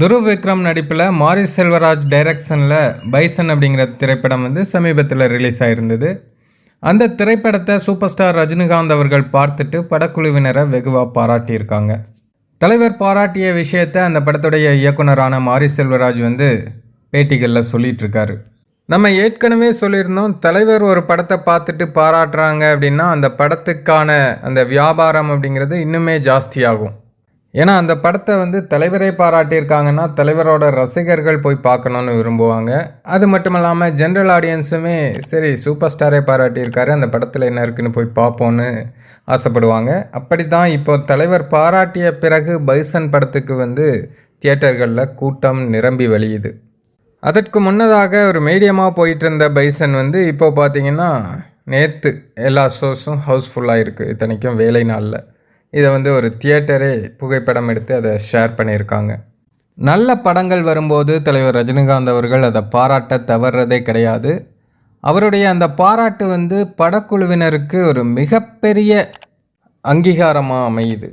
துருவ் விக்ரம் நடிப்பில் மாரி செல்வராஜ் டைரக்ஷனில் பைசன் அப்படிங்கிற திரைப்படம் வந்து சமீபத்தில் ரிலீஸ் ஆயிருந்தது. அந்த திரைப்படத்தை சூப்பர் ஸ்டார் ரஜினிகாந்த் அவர்கள் பார்த்துட்டு படக்குழுவினரை வெகுவாக பாராட்டியிருக்காங்க. தலைவர் பாராட்டிய விஷயத்தை அந்த படத்துடைய இயக்குனரான மாரி செல்வராஜ் வந்து பேட்டிகளில் சொல்லிகிட்ருக்காரு நம்ம ஏற்கனவே சொல்லியிருந்தோம் தலைவர் ஒரு படத்தை பார்த்துட்டு பாராட்டுறாங்க அப்படின்னா அந்த படத்துக்கான அந்த வியாபாரம் அப்படிங்கிறது இன்னுமே ஜாஸ்தியாகும். ஏன்னா அந்த படத்தை வந்து தலைவரே பாராட்டியிருக்காங்கன்னா தலைவரோட ரசிகர்கள் போய் பார்க்கணுன்னு விரும்புவாங்க. அது மட்டும் இல்லாமல் ஜென்ரல் ஆடியன்ஸுமே சரி சூப்பர் ஸ்டாரே பாராட்டியிருக்காரு அந்த படத்தில் என்ன இருக்குன்னு போய் பார்ப்போன்னு ஆசைப்படுவாங்க. அப்படி தான் இப்போ தலைவர் பாராட்டிய பிறகு பைசன் படத்துக்கு வந்து தியேட்டர்களில் கூட்டம் நிரம்பி வழியுது. அதற்கு முன்னதாக ஒரு மீடியமாக போயிட்டு இருந்த பைசன் வந்து இப்போ பார்த்தீங்கன்னா நேற்று எல்லா ஷோஸும் ஹவுஸ்ஃபுல்லாக இருக்குது இத்தனைக்கும் வேலை நாளில். இதை வந்து ஒரு தியேட்டரே புகைப்படம் எடுத்து அதை ஷேர் பண்ணியிருக்காங்க. நல்ல படங்கள் வரும்போது தலைவர் ரஜினிகாந்த் அவர்கள் அதை பாராட்ட தவறுறதே கிடையாது. அவருடைய அந்த பாராட்டு வந்து படக்குழுவினருக்கு ஒரு மிகப்பெரிய அங்கீகாரமாக அமையுது.